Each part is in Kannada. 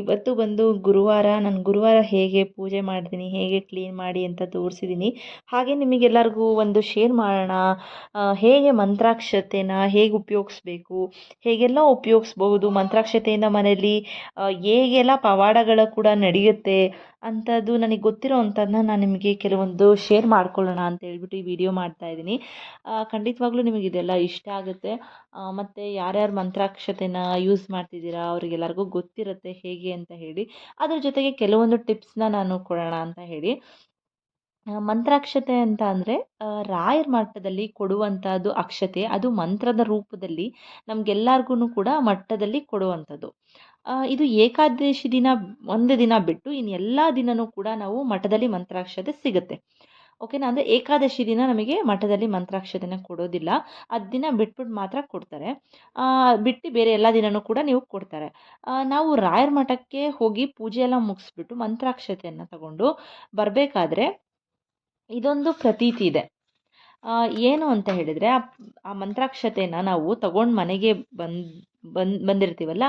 ಇವತ್ತು ಬಂದು ಗುರುವಾರ, ನಾನು ಗುರುವಾರ ಹೇಗೆ ಪೂಜೆ ಮಾಡ್ತೀನಿ ಹೇಗೆ ಕ್ಲೀನ್ ಮಾಡಿ ಅಂತ ತೋರಿಸಿದ್ದೀನಿ ಹಾಗೆ ನಿಮಗೆಲ್ಲರಿಗೂ ಒಂದು ಶೇರ್ ಮಾಡೋಣ. ಹೇಗೆ ಮಂತ್ರಾಕ್ಷತೆನ ಹೇಗೆ ಉಪಯೋಗಿಸ್ಬೇಕು, ಹೇಗೆಲ್ಲ ಉಪಯೋಗಿಸ್ಬಹುದು, ಮಂತ್ರಾಕ್ಷತೆಯಿಂದ ಮನೆಯಲ್ಲಿ ಹೇಗೆಲ್ಲ ಪವಾಡಗಳು ಕೂಡ ನಡೆಯುತ್ತೆ ಅಂಥದ್ದು ನನಗೆ ಗೊತ್ತಿರೋ ಅಂಥದ್ದನ್ನ ನಾನು ನಿಮಗೆ ಕೆಲವೊಂದು ಶೇರ್ ಮಾಡ್ಕೊಳ್ಳೋಣ ಅಂತ ಹೇಳ್ಬಿಟ್ಟು ಈ ವಿಡಿಯೋ ಮಾಡ್ತಾ ಇದ್ದೀನಿ ಖಂಡಿತವಾಗ್ಲೂ ನಿಮಗೆ ಇದೆಲ್ಲ ಇಷ್ಟ ಆಗುತ್ತೆ. ಮತ್ತು ಯಾರ್ಯಾರು ಮಂತ್ರಾಕ್ಷತೆನ ಯೂಸ್ ಮಾಡ್ತಿದ್ದೀರಾ, ಅವ್ರಿಗೆಲ್ಲರಿಗೂ ಗೊತ್ತಿರುತ್ತೆ. ಹೇಗೆ ಅಂತ ಹೇಳಿ. ಅದ್ರ ಜೊತೆಗೆ ಕೆಲವೊಂದು ಟಿಪ್ಸ್ನ ನಾನು ಕೊಡೋಣ ಅಂತ ಹೇಳಿ. ಮಂತ್ರಾಕ್ಷತೆ ಅಂತ ಅಂದರೆ ರಾಯರ ಮಟ್ಟದಲ್ಲಿ ಕೊಡುವಂಥದ್ದು ಅಕ್ಷತೆ, ಅದು ಮಂತ್ರದ ರೂಪದಲ್ಲಿ ನಮಗೆಲ್ಲರಿಗೂ ಕೂಡ ಮಟ್ಟದಲ್ಲಿ ಕೊಡುವಂಥದ್ದು ಇದು ಏಕಾದಶಿ ದಿನ, ಒಂದು ದಿನ ಬಿಟ್ಟು ಇನ್ನು ಎಲ್ಲ ದಿನವೂ ಕೂಡ ನಾವು ಮಠದಲ್ಲಿ ಮಂತ್ರಾಕ್ಷತೆ ಸಿಗುತ್ತೆ. ಓಕೆನಾ ಅಂದರೆ ಏಕಾದಶಿ ದಿನ ನಮಗೆ ಮಠದಲ್ಲಿ ಮಂತ್ರಾಕ್ಷತೆನ ಕೊಡೋದಿಲ್ಲ. ಅದು ದಿನ ಬಿಟ್ಬಿಟ್ಟು ಮಾತ್ರ ಕೊಡ್ತಾರೆ. ಬಿಟ್ಟು ಬೇರೆ ಎಲ್ಲ ದಿನವೂ ಕೂಡ ನೀವು ಕೊಡ್ತಾರೆ. ನಾವು ರಾಯರ ಮಠಕ್ಕೆ ಹೋಗಿ ಪೂಜೆ ಎಲ್ಲ ಮುಗಿಸ್ಬಿಟ್ಟು ಮಂತ್ರಾಕ್ಷತೆಯನ್ನು ತಗೊಂಡು ಬರಬೇಕಾದ್ರೆ ಇದೊಂದು ಪ್ರತೀತಿ ಇದೆ. ಏನು ಅಂತ ಹೇಳಿದರೆ ಆ ಮಂತ್ರಾಕ್ಷತೆನ ನಾವು ತಗೊಂಡು ಮನೆಗೆ ಬಂದು ಬಂದು, ಬಂದಿರ್ತೀವಲ್ಲ,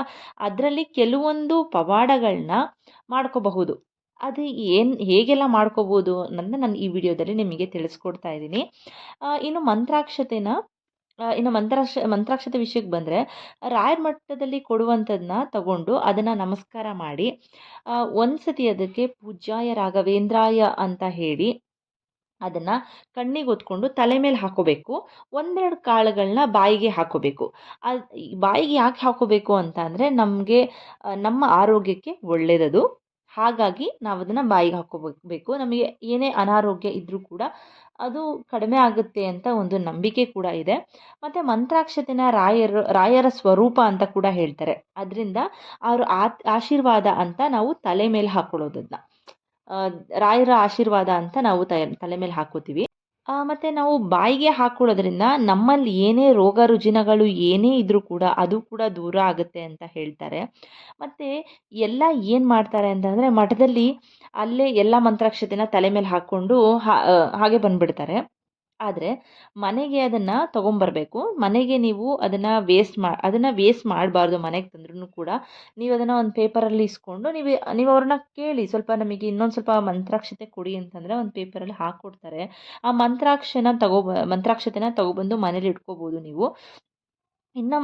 ಅದರಲ್ಲಿ ಕೆಲವೊಂದು ಪವಾಡಗಳನ್ನ ಮಾಡ್ಕೋಬಹುದು. ಅದು ಏನು ಹೇಗೆಲ್ಲ ಮಾಡ್ಕೋಬೋದು ಅನ್ನೋದನ್ನ ನಾನು ಈ ವಿಡಿಯೋದಲ್ಲಿ ನಿಮಗೆ ತಿಳಿಸ್ಕೊಡ್ತಾ ಇದ್ದೀನಿ. ಇನ್ನು ಮಂತ್ರಾಕ್ಷತೆನ ಇನ್ನು ಮಂತ್ರಾಕ್ಷ, ಮಂತ್ರಾಕ್ಷತೆ ವಿಷಯಕ್ಕೆ ಬಂದರೆ ರಾಯರ ಮಟ್ಟದಲ್ಲಿ ಕೊಡುವಂಥದ್ದನ್ನ ತಗೊಂಡು ಅದನ್ನು ನಮಸ್ಕಾರ ಮಾಡಿ ಒಂದು ಒಂದ್ಸತಿ ಅದಕ್ಕೆ ಪೂಜ್ಯಾಯ ರಾಘವೇಂದ್ರಾಯ ಅಂತ ಹೇಳಿ ಅದನ್ನು ಕಣ್ಣಿಗೆ ಹೊತ್ಕೊಂಡು ತಲೆ ಮೇಲೆ ಹಾಕೋಬೇಕು. ಒಂದೆರಡು ಕಾಳುಗಳನ್ನ ಬಾಯಿಗೆ ಹಾಕೋಬೇಕು. ಅದು ಬಾಯಿಗೆ ಯಾಕೆ ಹಾಕೋಬೇಕು ಅಂತ ಅಂದರೆ ನಮಗೆ ನಮ್ಮ ಆರೋಗ್ಯಕ್ಕೆ ಒಳ್ಳೆಯದದು ಹಾಗಾಗಿ ನಾವು ಅದನ್ನು ಬಾಯಿಗೆ ಹಾಕೋಬೇಕು ನಮಗೆ ಏನೇ ಅನಾರೋಗ್ಯ ಇದ್ದರೂ ಕೂಡ ಅದು ಕಡಿಮೆ ಆಗುತ್ತೆ ಅಂತ ಒಂದು ನಂಬಿಕೆ ಕೂಡ ಇದೆ. ಮತ್ತು ಮಂತ್ರಾಕ್ಷತೆನ ರಾಯರು, ರಾಯರ ಸ್ವರೂಪ ಅಂತ ಕೂಡ ಹೇಳ್ತಾರೆ. ಅದರಿಂದ ಅವರು ಆಶೀರ್ವಾದ ಅಂತ ನಾವು ತಲೆ ಮೇಲೆ ಹಾಕೊಳ್ಳೋದನ್ನ ರಾಯರ ಆಶೀರ್ವಾದ ಅಂತ ನಾವು ತಲೆ ಮೇಲೆ ಹಾಕೋತೀವಿ ಮತ್ತೆ ನಾವು ಬಾಯಿಗೆ ಹಾಕೊಳ್ಳೋದ್ರಿಂದ ನಮ್ಮಲ್ಲಿ ಏನೇ ರೋಗ ರುಜಿನಗಳು ಏನೇ ಇದ್ರೂ ಕೂಡ ಅದು ಕೂಡ ದೂರ ಆಗುತ್ತೆ ಅಂತ ಹೇಳ್ತಾರೆ. ಮತ್ತು ಎಲ್ಲ ಏನು ಮಾಡ್ತಾರೆ ಅಂತಂದರೆ ಮಠದಲ್ಲಿ ಅಲ್ಲೇ ಎಲ್ಲ ಮಂತ್ರಾಕ್ಷತೆನ ತಲೆ ಮೇಲೆ ಹಾಕ್ಕೊಂಡು ಹಾಗೆ ಬಂದ್ಬಿಡ್ತಾರೆ. ಆದರೆ ಮನೆಗೆ ಅದನ್ನು ತೊಗೊಂಬರ್ಬೇಕು. ಮನೆಗೆ ನೀವು ಅದನ್ನು ವೇಸ್ಟ್ ಮಾ, ಅದನ್ನು ವೇಸ್ಟ್ ಮಾಡಬಾರ್ದು ಮನೆಗೆ ತಂದ್ರೂ ಕೂಡ. ನೀವು ಅದನ್ನು ಒಂದು ಪೇಪರಲ್ಲಿ ಇಸ್ಕೊಂಡು ನೀವು ನೀವು ಅವ್ರನ್ನ ಕೇಳಿ ಸ್ವಲ್ಪ ನಮಗೆ ಇನ್ನೊಂದು ಸ್ವಲ್ಪ ಮಂತ್ರಾಕ್ಷತೆ ಕೊಡಿ ಅಂತಂದರೆ ಒಂದು ಪೇಪರಲ್ಲಿ ಹಾಕ್ಕೊಡ್ತಾರೆ ಆ ಮಂತ್ರಾಕ್ಷನ ತಗೋ, ಮಂತ್ರಾಕ್ಷತೆನ ತಗೊಬಂದು ಮನೇಲಿ ಇಟ್ಕೋಬೋದು ನೀವು. ಇನ್ನು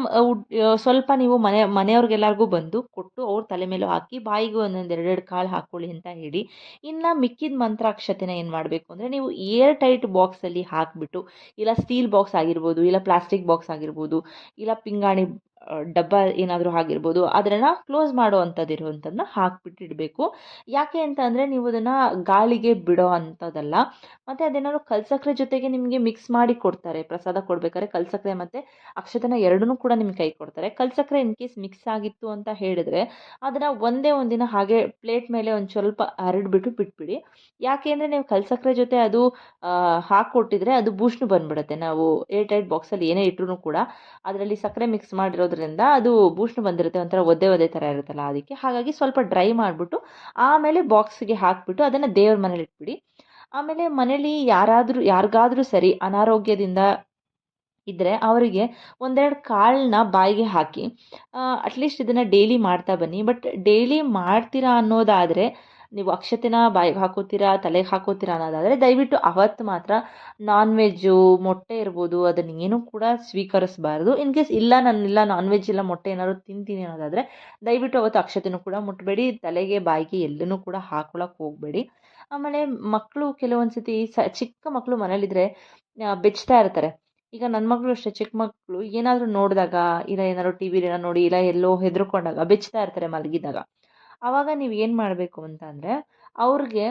ಸ್ವಲ್ಪ ನೀವು ಮನೆ, ಮನೆಯವ್ರಿಗೆಲ್ಲರಿಗೂ ಬಂದು ಕೊಟ್ಟು ಅವ್ರ ತಲೆ ಮೇಲೂ ಹಾಕಿ, ಬಾಯಿಗೆ ಒಂದೊಂದು ಎರಡೆರಡು ಕಾಳು ಹಾಕ್ಕೊಳ್ಳಿ ಅಂತ ಹೇಳಿ, ಇನ್ನು ಮಿಕ್ಕಿದ ಮಂತ್ರಾಕ್ಷತೆನ ಏನು ಮಾಡಬೇಕು ಅಂದರೆ ನೀವು ಏರ್ ಟೈಟ್ ಬಾಕ್ಸಲ್ಲಿ ಹಾಕಿಬಿಟ್ಟು, ಇಲ್ಲ ಸ್ಟೀಲ್ ಬಾಕ್ಸ್ ಆಗಿರ್ಬೋದು, ಇಲ್ಲ ಪ್ಲಾಸ್ಟಿಕ್ ಬಾಕ್ಸ್ ಆಗಿರ್ಬೋದು, ಇಲ್ಲ ಪಿಂಗಾಣಿ ಡಬ್ಬ ಏನಾದರೂ ಆಗಿರ್ಬೋದು ಅದನ್ನು ಕ್ಲೋಸ್ ಮಾಡೋ ಅಂಥದ್ದು ಇರುವಂಥದ್ದನ್ನ ಹಾಕ್ಬಿಟ್ಟು ಇಡಬೇಕು. ಯಾಕೆ ಅಂತ ಅಂದರೆ ನೀವು ಅದನ್ನು ಗಾಳಿಗೆ ಬಿಡೋ ಅಂಥದ್ದಲ್ಲ, ಮತ್ತು ಅದೇನಾದ್ರು ಕಲ್ಸಕ್ರೆ ಜೊತೆಗೆ ನಿಮಗೆ ಮಿಕ್ಸ್ ಮಾಡಿ ಕೊಡ್ತಾರೆ, ಪ್ರಸಾದ ಕೊಡ್ಬೇಕಾದ್ರೆ ಕಲ್ಸಕ್ರೆ ಮತ್ತು ಅಕ್ಷತನ ಎರಡನ್ನೂ ಕೂಡ ನಿಮ್ಗೆ ಕೈ ಕೊಡ್ತಾರೆ. ಕಲ್ಸಕ್ರೆ ಇನ್ ಕೇಸ್ ಮಿಕ್ಸ್ ಆಗಿತ್ತು ಅಂತ ಹೇಳಿದ್ರೆ ಅದನ್ನು ಒಂದೇ ಒಂದಿನ ಹಾಗೆ ಪ್ಲೇಟ್ ಮೇಲೆ ಒಂದು ಸ್ವಲ್ಪ ಹರಡ್ಬಿಟ್ಟು ಬಿಟ್ಬಿಡಿ. ಯಾಕೆ ಅಂದರೆ ನೀವು ಕಲ್ಸಕ್ರೆ ಜೊತೆ ಅದು ಹಾಕ್ಕೊಟ್ಟಿದ್ರೆ ಅದು ಬೂಷ್ಣು ಬಂದ್ಬಿಡುತ್ತೆ. ನಾವು ಏರ್ ಟೈಟ್ ಬಾಕ್ಸಲ್ಲಿ ಏನೇ ಇಟ್ಟರು ಕೂಡ ಅದರಲ್ಲಿ ಸಕ್ಕರೆ ಮಿಕ್ಸ್ ಮಾಡಿರೋದ್ರಿಂದ ಅದು ಬೂಷ್ಣು ಬಂದಿರುತ್ತೆ ಒಂಥರ ಒದ್ದೆ ಒದ್ದೆ ಥರ ಇರುತ್ತಲ್ಲ ಅದಕ್ಕೆ. ಹಾಗಾಗಿ ಸ್ವಲ್ಪ ಡ್ರೈ ಮಾಡಿಬಿಟ್ಟು ಆಮೇಲೆ ಬಾಕ್ಸ್ಗೆ ಹಾಕಿಬಿಟ್ಟು ಅದನ್ನು ದೇವ್ರ ಮನೇಲಿ ಇಟ್ಬಿಡಿ. ಆಮೇಲೆ ಮನೇಲಿ ಯಾರಾದರೂ, ಯಾರಿಗಾದರೂ ಸರಿ ಅನಾರೋಗ್ಯದಿಂದ ಇದ್ದರೆ ಅವರಿಗೆ ಒಂದೆರಡು ಕಾಳನ್ನ ಬಾಯಿಗೆ ಹಾಕಿ ಅಟ್ಲೀಸ್ಟ್ ಇದನ್ನು ಡೈಲಿ ಮಾಡ್ತಾ ಬನ್ನಿ. ಬಟ್ ಡೈಲಿ ಮಾಡ್ತೀರಾ ಅನ್ನೋದಾದರೆ ನೀವು ಅಕ್ಷತೆನ ಬಾಯಿಗೆ ಹಾಕೋತೀರಾ, ತಲೆಗೆ ಹಾಕೋತೀರಾ ಅನ್ನೋದಾದರೆ ದಯವಿಟ್ಟು ಅವತ್ತು ಮಾತ್ರ ನಾನ್ ವೆಜ್ಜು ಮೊಟ್ಟೆ ಇರ್ಬೋದು, ಅದನ್ನ ಏನೂ ಕೂಡ ಸ್ವೀಕರಿಸಬಾರ್ದು. ಇನ್ ಕೇಸ್ ಇಲ್ಲ ನಾನು ಇಲ್ಲ ನಾನ್ ವೆಜ್ ಇಲ್ಲ ಮೊಟ್ಟೆ ಏನಾದ್ರು ತಿಂತೀನಿ ಅನ್ನೋದಾದರೆ ದಯವಿಟ್ಟು ಅವತ್ತು ಅಕ್ಷತೆನೂ ಕೂಡ ಮುಟ್ಟಬೇಡಿ ತಲೆಗೆ ಬಾಯಿಗೆ ಎಲ್ಲನೂ ಕೂಡ ಹಾಕೊಳಕ್ಕೆ ಹೋಗಬೇಡಿ. ಆಮೇಲೆ ಮಕ್ಕಳು ಕೆಲವೊಂದು ಸತಿ ಸ ಚಿಕ್ಕ ಮಕ್ಕಳು ಮನೇಲಿದ್ರೆ ಬೆಚ್ಚತಾ ಇರ್ತಾರೆ. ಈಗ ನನ್ನ ಮಕ್ಕಳು ಅಷ್ಟೇ, ಚಿಕ್ಕ ಮಕ್ಕಳು ಏನಾದರೂ ನೋಡಿದಾಗ, ಇಲ್ಲ ಏನಾದ್ರು ಟಿ ವಿಲಿ ನೋಡಿ, ಇಲ್ಲ ಎಲ್ಲೋ ಹೆದರ್ಕೊಂಡಾಗ ಬೆಚ್ತಾ ಇರ್ತಾರೆ ಮಲಗಿದಾಗ ಆವಾಗ ನೀವು ಏನು ಮಾಡಬೇಕು ಅಂತ ಅಂದರೆ ಅವ್ರಿಗೆ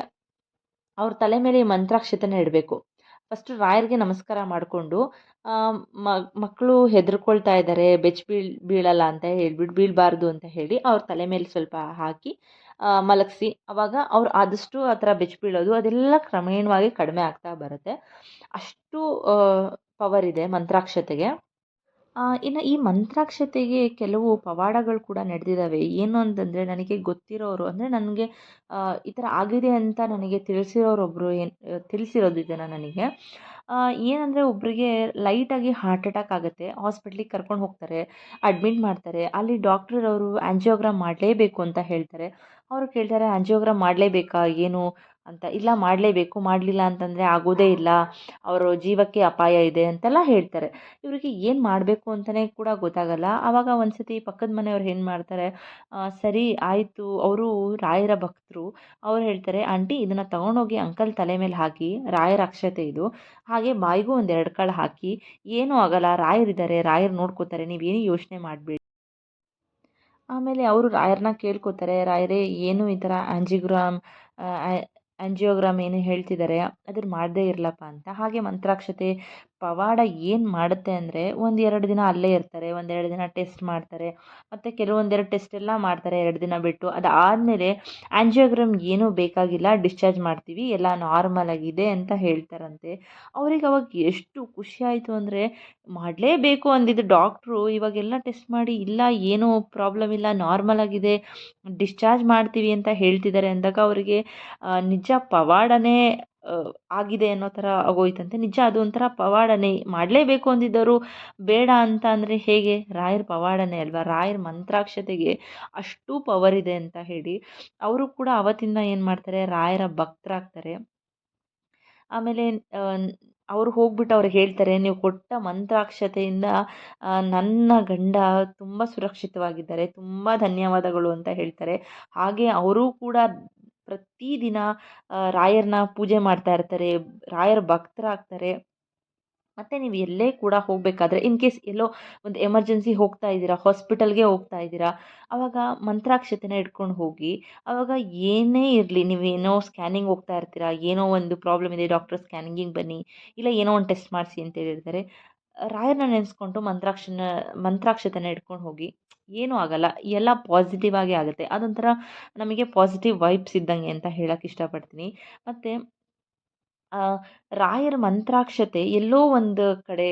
ಅವ್ರ ತಲೆ ಮೇಲೆ ಮಂತ್ರಾಕ್ಷತೆನ ಇಡಬೇಕು. ಫಸ್ಟು ರಾಯರಿಗೆ ನಮಸ್ಕಾರ ಮಾಡಿಕೊಂಡು ಮಕ್ಕಳು ಹೆದರ್ಕೊಳ್ತಾ ಇದ್ದಾರೆ ಬೆಚ್ಚ ಬೀಳ್, ಬೀಳಲ್ಲ ಅಂತ ಹೇಳ್ಬಿಟ್ಟು ಬೀಳಬಾರ್ದು ಅಂತ ಹೇಳಿ ಅವ್ರ ತಲೆ ಮೇಲೆ ಸ್ವಲ್ಪ ಹಾಕಿ ಮಲಗಿಸಿ. ಅವಾಗ ಅವ್ರು ಆದಷ್ಟು ಆ ಥರ ಬೆಚ್ಚ ಬೀಳೋದು, ಅದೆಲ್ಲ ಕ್ರಮೇಣವಾಗಿ ಕಡಿಮೆ ಆಗ್ತಾ ಬರುತ್ತೆ. ಅಷ್ಟು ಪವರ್ ಇದೆ ಮಂತ್ರಾಕ್ಷತೆಗೆ. ಇನ್ನು ಈ ಮಂತ್ರಾಕ್ಷತೆಗೆ ಕೆಲವು ಪವಾಡಗಳು ಕೂಡ ನಡೆದಿದ್ದಾವೆ ಏನು ಅಂತಂದರೆ ನನಗೆ ಗೊತ್ತಿರೋರು, ಅಂದರೆ ನನಗೆ ಈ ಥರ ಆಗಿದೆ ಅಂತ ನನಗೆ ತಿಳಿಸಿರೋರೊಬ್ಬರು ಏನು ತಿಳಿಸಿರೋದು ಇದನ್ನು ನನಗೆ. ಏನಂದರೆ ಒಬ್ಬರಿಗೆ ಲೈಟಾಗಿ ಹಾರ್ಟ್ ಅಟ್ಯಾಕ್ ಆಗುತ್ತೆ. ಹಾಸ್ಪಿಟ್ಲಿಗೆ ಕರ್ಕೊಂಡು ಹೋಗ್ತಾರೆ ಅಡ್ಮಿಟ್ ಮಾಡ್ತಾರೆ. ಅಲ್ಲಿ ಡಾಕ್ಟ್ರವರು ಆ್ಯಂಜಿಯೋಗ್ರಾಮ್ ಮಾಡಲೇಬೇಕು ಅಂತ ಹೇಳ್ತಾರೆ. ಅವರು ಕೇಳ್ತಾರೆ ಆ್ಯಂಜಿಯೋಗ್ರಾಮ್ ಮಾಡಲೇಬೇಕಾ? ಏನು ಅಂತ, ಇಲ್ಲ ಮಾಡಲೇಬೇಕು, ಮಾಡಲಿಲ್ಲ ಅಂತಂದರೆ ಆಗೋದೇ ಇಲ್ಲ, ಅವರ ಜೀವಕ್ಕೆ ಅಪಾಯ ಇದೆ ಅಂತೆಲ್ಲ ಹೇಳ್ತಾರೆ. ಇವರಿಗೆ ಏನು ಮಾಡಬೇಕು ಅಂತಲೇ ಕೂಡ ಗೊತ್ತಾಗಲ್ಲ. ಆವಾಗ ಒಂದು ಸತಿ ಪಕ್ಕದ ಮನೆಯವ್ರು ಏನು ಮಾಡ್ತಾರೆ ಸರಿ, ಆಯಿತು. ಅವರು ರಾಯರ ಭಕ್ತರು, ಅವ್ರು ಹೇಳ್ತಾರೆ, ಆಂಟಿ, ಇದನ್ನು ತಗೊಂಡೋಗಿ ಅಂಕಲ್ ತಲೆ ಮೇಲೆ ಹಾಕಿ, ರಾಯರ ಅಕ್ಷತೆ ಇದು, ಹಾಗೆ ಬಾಯಿಗೂ ಒಂದು ಎರಡು ಕಾಳು ಹಾಕಿ, ಏನೂ ಆಗಲ್ಲ, ರಾಯರಿದ್ದಾರೆ, ರಾಯರು ನೋಡ್ಕೋತಾರೆ ನೀವೇನು ಯೋಚನೆ ಮಾಡಬೇಡಿ. ಆಮೇಲೆ ಅವರು ರಾಯರನ್ನ ಕೇಳ್ಕೊತಾರೆ, ರಾಯರೇ, ಏನು ಈ ಥರ ಆ್ಯಂಜಿಗ್ರಾಮ್ ಆ್ಯಂಜಿಯೋಗ್ರಾಮ್ ಏನು ಹೇಳ್ತಿದ್ದಾರೆ ಅದನ್ನು ಮಾಡದೇ ಇರಲಪ್ಪ ಅಂತ. ಹಾಗೆ ಮಂತ್ರಾಕ್ಷತೆ ಪವಾಡ ಏನು ಮಾಡುತ್ತೆ ಅಂದರೆ ಒಂದೆರಡು ದಿನ ಅಲ್ಲೇ ಇರ್ತಾರೆ, ಒಂದೆರಡು ದಿನ ಟೆಸ್ಟ್ ಮಾಡ್ತಾರೆ, ಮತ್ತು ಕೆಲವೊಂದೆರಡು ಟೆಸ್ಟ್ ಎಲ್ಲ ಮಾಡ್ತಾರೆ ಎರಡು ದಿನ ಬಿಟ್ಟು. ಅದಾದಮೇಲೆ ಆ್ಯಂಜಿಯೋಗ್ರಾಮ್ ಏನೂ ಬೇಕಾಗಿಲ್ಲ ಡಿಸ್ಚಾರ್ಜ್ ಮಾಡ್ತೀವಿ, ಎಲ್ಲ ನಾರ್ಮಲ್ ಆಗಿದೆ ಅಂತ ಹೇಳ್ತಾರಂತೆ. ಅವ್ರಿಗೆ ಅವಾಗ ಎಷ್ಟು ಖುಷಿ ಆಯಿತು ಅಂದರೆ ಮಾಡಲೇಬೇಕು ಅಂದಿದ್ದು ಡಾಕ್ಟ್ರು ಇವಾಗೆಲ್ಲ ಟೆಸ್ಟ್ ಮಾಡಿ ಇಲ್ಲ, ಏನೂ ಪ್ರಾಬ್ಲಮ್ ಇಲ್ಲ ನಾರ್ಮಲ್ ಆಗಿದೆ ಡಿಸ್ಚಾರ್ಜ್ ಮಾಡ್ತೀವಿ ಅಂತ ಹೇಳ್ತಿದ್ದಾರೆ ಅಂದಾಗ ಅವರಿಗೆ ನಿಜ ಪವಾಡನೇ ಆಗಿದೆ ಅನ್ನೋ ಥರ ಆಗೋಯ್ತಂತೆ. ನಿಜ ಅದು ಒಂಥರ ಪವಾಡನೇ. ಮಾಡಲೇಬೇಕು ಅಂದಿದ್ದವರು ಬೇಡ ಅಂತ ಅಂದರೆ ಹೇಗೆ? ರಾಯರ ಪವಾಡನೆ ಅಲ್ವಾ? ರಾಯರ ಮಂತ್ರಾಕ್ಷತೆಗೆ ಅಷ್ಟು ಪವರ್ ಇದೆ ಅಂತ ಹೇಳಿ. ಅವರು ಕೂಡ ಅವತ್ತಿಂದ ಏನು ಮಾಡ್ತಾರೆ? ರಾಯರ ಭಕ್ತರಾಗ್ತಾರೆ. ಆಮೇಲೆ ಅವರು ಹೋಗ್ಬಿಟ್ಟು ಅವ್ರು ಹೇಳ್ತಾರೆ, ನೀವು ಕೊಟ್ಟ ಮಂತ್ರಾಕ್ಷತೆಯಿಂದ ನನ್ನ ಗಂಡ ತುಂಬ ಸುರಕ್ಷಿತವಾಗಿದ್ದಾರೆ. ತುಂಬ ಧನ್ಯವಾದಗಳು ಅಂತ ಹೇಳ್ತಾರೆ. ಹಾಗೆ ಅವರೂ ಕೂಡ ಪ್ರತಿದಿನ ರಾಯರನ್ನ ಪೂಜೆ ಮಾಡ್ತಾ ಇರ್ತಾರೆ, ರಾಯರ ಭಕ್ತರಾಗ್ತಾರೆ. ಮತ್ತು ನೀವು ಎಲ್ಲೇ ಕೂಡ ಹೋಗಬೇಕಾದ್ರೆ ಇನ್ ಕೇಸ್ ಎಲ್ಲೋ ಒಂದು ಎಮರ್ಜೆನ್ಸಿ ಹೋಗ್ತಾ ಇದ್ದೀರಾ ಹಾಸ್ಪಿಟಲ್ಗೆ ಹೋಗ್ತಾ ಇದ್ದೀರಾ ಆವಾಗ ಮಂತ್ರಾಕ್ಷತೆನ ಇಟ್ಕೊಂಡು ಹೋಗಿ ಆವಾಗ ಏನೇ ಇರಲಿ, ನೀವೇನೋ ಸ್ಕ್ಯಾನಿಂಗ್ ಹೋಗ್ತಾ ಇರ್ತೀರಾ, ಏನೋ ಒಂದು ಪ್ರಾಬ್ಲಮ್ ಇದೆ ಡಾಕ್ಟರ್ ಸ್ಕ್ಯಾನಿಂಗಿಗೆ ಬನ್ನಿ, ಇಲ್ಲ ಏನೋ ಒಂದು ಟೆಸ್ಟ್ ಮಾಡಿಸಿ ಅಂತ ಹೇಳಿರ್ತಾರೆ ರಾಯರನ್ನ ನೆನೆಸ್ಕೊಂಡು ಮಂತ್ರಾಕ್ಷನ, ಮಂತ್ರಾಕ್ಷತೆನ ಇಟ್ಕೊಂಡು ಹೋಗಿ, ಏನೂ ಆಗಲ್ಲ, ಎಲ್ಲ ಪಾಸಿಟಿವ್ ಆಗೇ ಆಗುತ್ತೆ. ಅದೊಂಥರ ನಮಗೆ ಪಾಸಿಟಿವ್ ವೈಬ್ಸ್ ಇದ್ದಂಗೆ ಅಂತ ಹೇಳಕ್ಕೆ ಇಷ್ಟಪಡ್ತೀನಿ. ಮತ್ತು ರಾಯರ ಮಂತ್ರಾಕ್ಷತೆ ಎಲ್ಲೋ ಒಂದು ಕಡೆ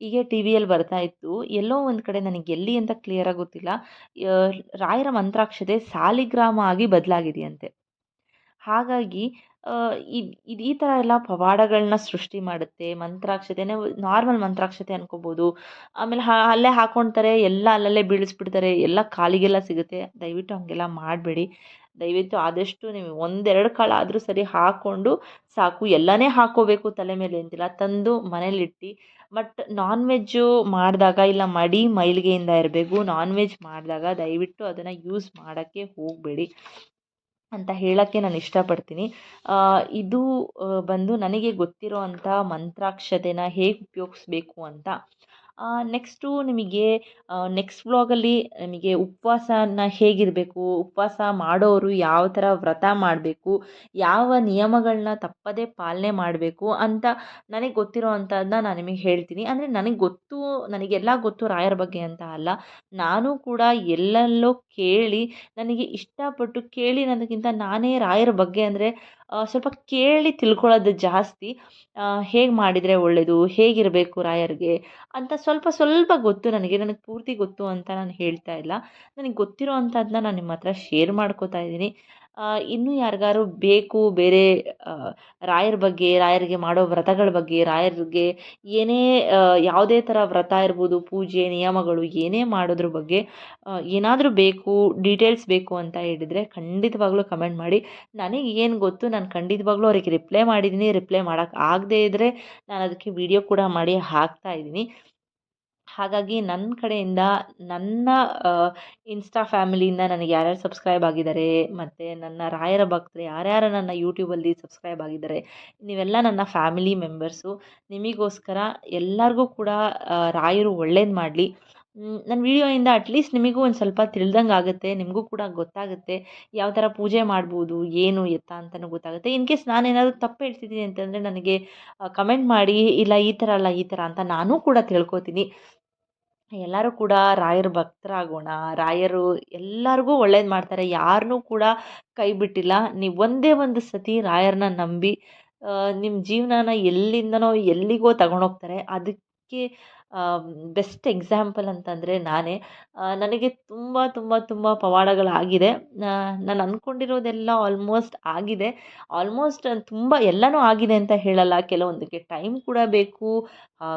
ಹೀಗೆ ಟಿ ವಿಯಲ್ಲಿ ಬರ್ತಾ ಇತ್ತು. ಎಲ್ಲೋ ಒಂದು ಕಡೆ ನನಗೆ ಎಲ್ಲಿ ಅಂತ ಕ್ಲಿಯರಾಗಿ ಗೊತ್ತಿಲ್ಲ. ರಾಯರ ಮಂತ್ರಾಕ್ಷತೆ ಸಾಲಿಗ್ರಾಮ ಆಗಿ ಬದಲಾಗಿದೆಯಂತೆ. ಹಾಗಾಗಿ ಇದು ಈ ಥರ ಎಲ್ಲ ಪವಾಡಗಳನ್ನ ಸೃಷ್ಟಿ ಮಾಡುತ್ತೆ, ಮಂತ್ರಾಕ್ಷತೆನೇ ನಾರ್ಮಲ್ ಮಂತ್ರಾಕ್ಷತೆ ಅನ್ಕೋಬೋದು. ಆಮೇಲೆ ಅಲ್ಲೇ ಹಾಕ್ಕೊಳ್ತಾರೆ ಎಲ್ಲ ಅಲ್ಲಲ್ಲೇ ಬೀಳಿಸ್ಬಿಡ್ತಾರೆ, ಎಲ್ಲ ಕಾಲಿಗೆಲ್ಲ ಸಿಗುತ್ತೆ. ದಯವಿಟ್ಟು ಹಾಗೆಲ್ಲ ಮಾಡಬೇಡಿ. ದಯವಿಟ್ಟು ಆದಷ್ಟು ನೀವು ಒಂದೆರಡು ಕಾಲಾದರೂ ಸರಿ ಹಾಕ್ಕೊಂಡು ಸಾಕು. ಎಲ್ಲನೇ ಹಾಕ್ಕೋಬೇಕು ತಲೆ ಮೇಲೆ ಅಂತಿಲ್ಲ. ತಂದು ಮನೇಲಿಟ್ಟು. ಬಟ್ ನಾನ್ ವೆಜ್ಜು ಮಾಡಿದಾಗ ಇಲ್ಲ, ಮಡಿ ಮೈಲಿಗೆಯಿಂದ ಇರಬೇಕು. ನಾನ್ ವೆಜ್ ಮಾಡಿದಾಗ ದಯವಿಟ್ಟು ಅದನ್ನು ಯೂಸ್ ಮಾಡೋಕ್ಕೆ ಹೋಗಬೇಡಿ. ಅಂತ ಹೇಳೋಕ್ಕೆ ನಾನು ಇಷ್ಟಪಡ್ತೀನಿ. ಇದು ಬಂದು ನನಗೆ ಗೊತ್ತಿರೋ ಅಂಥ ಮಂತ್ರಾಕ್ಷತೆನ ಹೇಗೆ ಉಪಯೋಗಿಸ್ಬೇಕು ಅಂತ. ನೆಕ್ಸ್ಟು ನಿಮಗೆ ನೆಕ್ಸ್ಟ್ ವ್ಲಾಗಲ್ಲಿ ನಿಮಗೆ ಉಪವಾಸನ ಹೇಗಿರಬೇಕು, ಉಪವಾಸ ಮಾಡೋರು ಯಾವ ಥರ ವ್ರತ ಮಾಡಬೇಕು, ಯಾವ ನಿಯಮಗಳನ್ನ ತಪ್ಪದೇ ಪಾಲನೆ ಮಾಡಬೇಕು ಅಂತ ನನಗೆ ಗೊತ್ತಿರೋ ಅಂಥದ್ದನ್ನ ನಾನು ನಿಮಗೆ ಹೇಳ್ತೀನಿ. ಅಂದರೆ ನನಗೆ ಗೊತ್ತು, ನನಗೆಲ್ಲ ಗೊತ್ತು ರಾಯರ ಬಗ್ಗೆ ಅಂತ ಅಲ್ಲ. ನಾನು ಕೂಡ ಎಲ್ಲೆಲ್ಲೋ ಕೇಳಿ, ನನಗೆ ಇಷ್ಟಪಟ್ಟು ಕೇಳಿ ನನಗಿಂತ ನಾನೇ ರಾಯರ ಬಗ್ಗೆ ಅಂದರೆ ಸ್ವಲ್ಪ ಕೇಳಿ ತಿಳ್ಕೊಳ್ಳೋದು ಜಾಸ್ತಿ. ಹೇಗೆ ಮಾಡಿದರೆ ಒಳ್ಳೆಯದು ಹೇಗಿರಬೇಕು ರಾಯರಿಗೆ ಅಂತ ಸ್ವಲ್ಪ ಸ್ವಲ್ಪ ಗೊತ್ತು ನನಗೆ ನನಗೆ ಪೂರ್ತಿ ಗೊತ್ತು ಅಂತ ನಾನು ಹೇಳ್ತಾ ಇಲ್ಲ. ನನಗೆ ಗೊತ್ತಿರೋ ಅಂಥದ್ದನ್ನ ನಾನು ನಿಮ್ಮ ಹತ್ರ ಶೇರ್ ಮಾಡ್ಕೋತಾ ಇದ್ದೀನಿ. ಇನ್ನೂ ಯಾರಿಗಾರು ಬೇಕು ಬೇರೆ ರಾಯರ ಬಗ್ಗೆ, ರಾಯರಿಗೆ ಮಾಡೋ ವ್ರತಗಳ ಬಗ್ಗೆ, ರಾಯರಿಗೆ ಏನೇ ಯಾವುದೇ ಥರ ವ್ರತ ಇರ್ಬೋದು, ಪೂಜೆ, ನಿಯಮಗಳು ಏನೇ ಮಾಡೋದ್ರ ಬಗ್ಗೆ ಏನಾದರೂ ಬೇಕು ಡೀಟೇಲ್ಸ್ ಬೇಕು ಅಂತ ಹೇಳಿದರೆ ಖಂಡಿತವಾಗ್ಲೂ ಕಮೆಂಟ್ ಮಾಡಿ. ನನಗೆ ಏನು ಗೊತ್ತು, ನಾನು ಖಂಡಿತವಾಗ್ಲೂ ಅವರಿಗೆ ರಿಪ್ಲೈ ಮಾಡಿದ್ದೀನಿ ರಿಪ್ಲೈ ಮಾಡೋಕ್ಕೆ ಆಗದೇ ಇದ್ದರೆ ನಾನು ಅದಕ್ಕೆ ವಿಡಿಯೋ ಕೂಡ ಮಾಡಿ ಹಾಕ್ತಾ ಇದ್ದೀನಿ. ಹಾಗಾಗಿ ನನ್ನ ಕಡೆಯಿಂದ ನನ್ನ ಇನ್ಸ್ಟಾ ಫ್ಯಾಮಿಲಿಯಿಂದ ನನಗೆ ಯಾರ್ಯಾರು ಸಬ್ಸ್ಕ್ರೈಬ್ ಆಗಿದ್ದಾರೆ ಮತ್ತು ನನ್ನ ರಾಯರ ಭಕ್ತರು ಯಾರ್ಯಾರು ನನ್ನ ಯೂಟ್ಯೂಬಲ್ಲಿ ಸಬ್ಸ್ಕ್ರೈಬ್ ಆಗಿದ್ದಾರೆ, ನೀವೆಲ್ಲ ನನ್ನ ಫ್ಯಾಮಿಲಿ ಮೆಂಬರ್ಸು ನಿಮಗೋಸ್ಕರ ಎಲ್ಲರಿಗೂ ಕೂಡ ರಾಯರು ಒಳ್ಳೇದು ಮಾಡಲಿ. ನನ್ನ ವಿಡಿಯೋಯಿಂದ ಅಟ್ಲೀಸ್ಟ್ ನಿಮಗೂ ಒಂದು ಸ್ವಲ್ಪ ತಿಳ್ದಂಗೆ ಆಗುತ್ತೆ, ನಿಮಗೂ ಕೂಡ ಗೊತ್ತಾಗುತ್ತೆ ಯಾವ ಥರ ಪೂಜೆ ಮಾಡ್ಬೋದು, ಏನು ಎತ್ತ ಅಂತಲೂ ಗೊತ್ತಾಗುತ್ತೆ. ಇನ್ ಕೇಸ್ ನಾನೇನಾದರೂ ತಪ್ಪು ಹೇಳ್ತಿದ್ದೀನಿ ಅಂತಂದರೆ ನನಗೆ ಕಮೆಂಟ್ ಮಾಡಿ, ಇಲ್ಲ ಈ ಥರ ಅಲ್ಲ, ಈ ಥರ ಅಂತ ನಾನೂ ಕೂಡ ತಿಳ್ಕೊತೀನಿ. ಎಲ್ಲರೂ ಕೂಡ ರಾಯರ ಭಕ್ತರಾಗೋಣ, ರಾಯರು ಎಲ್ಲರಿಗೂ ಒಳ್ಳೇದು ಮಾಡ್ತಾರೆ. ಯಾರನ್ನೂ ಕೂಡ ಕೈ ಬಿಟ್ಟಿಲ್ಲ. ನೀವು ಒಂದೇ ಒಂದು ಸತಿ ರಾಯರನ್ನ ನಂಬಿ ನಿಮ್ಮ ಜೀವನನ ಎಲ್ಲಿಂದನೋ ಎಲ್ಲಿಗೋ ತಗೊಂಡೋಗ್ತಾರೆ. ಅದಕ್ಕೆ ಬೆಸ್ಟ್ ಎಕ್ಸಾಂಪಲ್ ಅಂತಂದರೆ ನಾನೇ. ನನಗೆ ತುಂಬ ತುಂಬ ತುಂಬ ಪವಾಡಗಳಾಗಿದೆ. ನಾನು ಅಂದ್ಕೊಂಡಿರೋದೆಲ್ಲ ಆಲ್ಮೋಸ್ಟ್ ಆಗಿದೆ. ಆಲ್ಮೋಸ್ಟ್ ತುಂಬ ಎಲ್ಲನೂ ಆಗಿದೆ ಅಂತ ಹೇಳಲ್ಲ. ಕೆಲವೊಂದಕ್ಕೆ ಟೈಮ್ ಕೂಡ ಬೇಕು.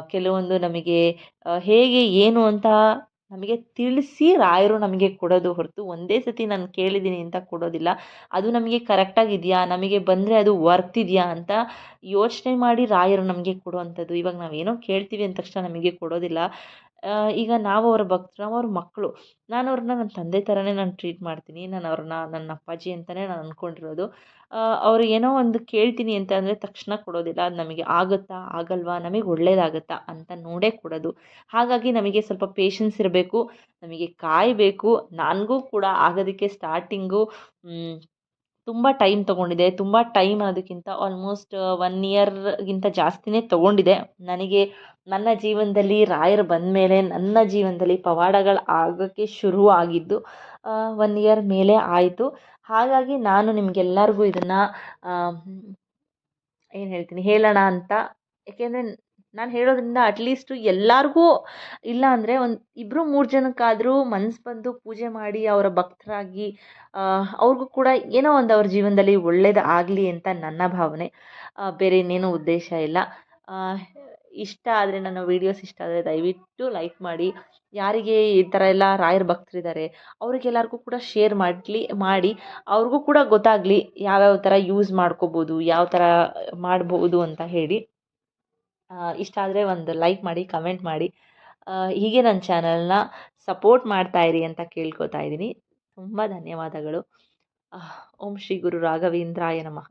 ಕೆಲವೊಂದು ನಮಗೆ ಹೇಗೆ, ಏನು ಅಂತ ನಮಗೆ ತಿಳಿಸಿ ರಾಯರು ನಮಗೆ ಕೊಡೋದು ಹೊರತು ಒಂದೇ ಸತಿ ನಾನು ಕೇಳಿದ್ದೀನಿ ಅಂತ ಕೊಡೋದಿಲ್ಲ. ಅದು ನಮಗೆ ಕರೆಕ್ಟಾಗಿದೆಯಾ ನಮಗೆ ಬಂದರೆ ಅದು ವರ್ತ್ ಇದೆಯಾ? ಅಂತ ಯೋಚನೆ ಮಾಡಿ ರಾಯರು ನಮಗೆ ಕೊಡುವಂಥದ್ದು. ಇವಾಗ ನಾವೇನೋ ಕೇಳ್ತೀವಿ ಅಂದ ತಕ್ಷಣ ನಮಗೆ ಕೊಡೋದಿಲ್ಲ. ಈಗ ನಾವು ಅವರ ಭಕ್ತರು ಅವ್ರ ಮಕ್ಕಳು. ನಾನು ಅವ್ರನ್ನ ನನ್ನ ತಂದೆ ಥರನೇ ನಾನು ಟ್ರೀಟ್ ಮಾಡ್ತೀನಿ. ನಾನು ಅವ್ರನ್ನ, ನನ್ನ ಅಪ್ಪಾಜಿ ಅಂತಲೇ ನಾನು ಅಂದ್ಕೊಂಡಿರೋದು ಅವ್ರು ಏನೋ ಒಂದು ಕೇಳ್ತೀನಿ ಅಂತ ಅಂದರೆ ತಕ್ಷಣ ಕೊಡೋದಿಲ್ಲ. ಅದು ನಮಗೆ ಆಗುತ್ತಾ, ಆಗಲ್ವಾ, ನಮಗೆ ಒಳ್ಳೇದಾಗುತ್ತಾ ಅಂತ ನೋಡೇ ಕೊಡೋದು. ಹಾಗಾಗಿ ನಮಗೆ ಸ್ವಲ್ಪ ಪೇಷನ್ಸ್ ಇರಬೇಕು. ನಮಗೆ ಕಾಯಬೇಕು. ನನಗೂ ಕೂಡ ಆಗೋದಕ್ಕೆ ಸ್ಟಾರ್ಟಿಂಗು ತುಂಬ ಟೈಮ್ ತೊಗೊಂಡಿದೆ, ತುಂಬ ಟೈಮ್ ಅನ್ನೋದಕ್ಕಿಂತ ಆಲ್ಮೋಸ್ಟ್ ಒನ್ ಇಯರ್ಗಿಂತ ಜಾಸ್ತಿನೇ ತೊಗೊಂಡಿದೆ. ನನಗೆ ನನ್ನ ಜೀವನದಲ್ಲಿ ರಾಯರು ಬಂದ ಮೇಲೆ, ನನ್ನ ಜೀವನದಲ್ಲಿ ಪವಾಡಗಳು ಆಗೋಕ್ಕೆ ಶುರು ಆಗಿದ್ದು ಒನ್ ಇಯರ್ ಮೇಲೆ ಆಯಿತು. ಹಾಗಾಗಿ ನಾನು ನಿಮಗೆಲ್ಲರಿಗೂ ಇದನ್ನು ಏನು ಹೇಳ್ತೀನಿ, ಹೇಳೋಣ ಅಂತ. ಏಕೆಂದರೆ ನಾನು ಹೇಳೋದ್ರಿಂದ ಅಟ್ಲೀಸ್ಟು ಎಲ್ಲರಿಗೂ ಇಲ್ಲ ಅಂದರೆ ಒಂದು ಇಬ್ಬರು ಮೂರು ಜನಕ್ಕಾದರೂ ಮನ್ಸು ಬಂದು ಪೂಜೆ ಮಾಡಿ ಅವರ ಭಕ್ತರಾಗಿ ಅವ್ರಿಗೂ ಕೂಡ ಏನೋ ಒಂದು ಅವ್ರ ಜೀವನದಲ್ಲಿ ಒಳ್ಳೇದು ಆಗಲಿ ಅಂತ ನನ್ನ ಭಾವನೆ. ಬೇರೆ ಇನ್ನೇನು ಉದ್ದೇಶ ಇಲ್ಲ. ಇಷ್ಟ ಆದರೆ ನನ್ನ ವೀಡಿಯೋಸ್ ಇಷ್ಟ ಆದರೆ ದಯವಿಟ್ಟು ಲೈಕ್ ಮಾಡಿ. ಯಾರಿಗೆ ಈ ಥರ ಎಲ್ಲ ರಾಯರ ಭಕ್ತರಿದ್ದಾರೆ ಅವ್ರಿಗೆಲ್ಲರಿಗೂ ಕೂಡ ಶೇರ್ ಮಾಡಲಿ, ಮಾಡಿ. ಅವ್ರಿಗೂ ಕೂಡ ಗೊತ್ತಾಗಲಿ ಯಾವ್ಯಾವ ಥರ ಯೂಸ್ ಮಾಡ್ಕೋಬೋದು, ಯಾವ ಥರ ಮಾಡ್ಬೋದು ಅಂತ ಹೇಳಿ. ಇಷ್ಟ ಆದರೆ ಒಂದು ಲೈಕ್ ಮಾಡಿ ಕಮೆಂಟ್ ಮಾಡಿ. ಹೀಗೆ ನನ್ನ ಚಾನಲ್ನ ಸಪೋರ್ಟ್ ಮಾಡ್ತಾಯಿರಿ ಅಂತ ಕೇಳ್ಕೊತಾ ಇದ್ದೀನಿ. ತುಂಬ ಧನ್ಯವಾದಗಳು. ಓಂ ಶ್ರೀ ಗುರು ರಾಘವೇಂದ್ರಾಯ ನಮಃ.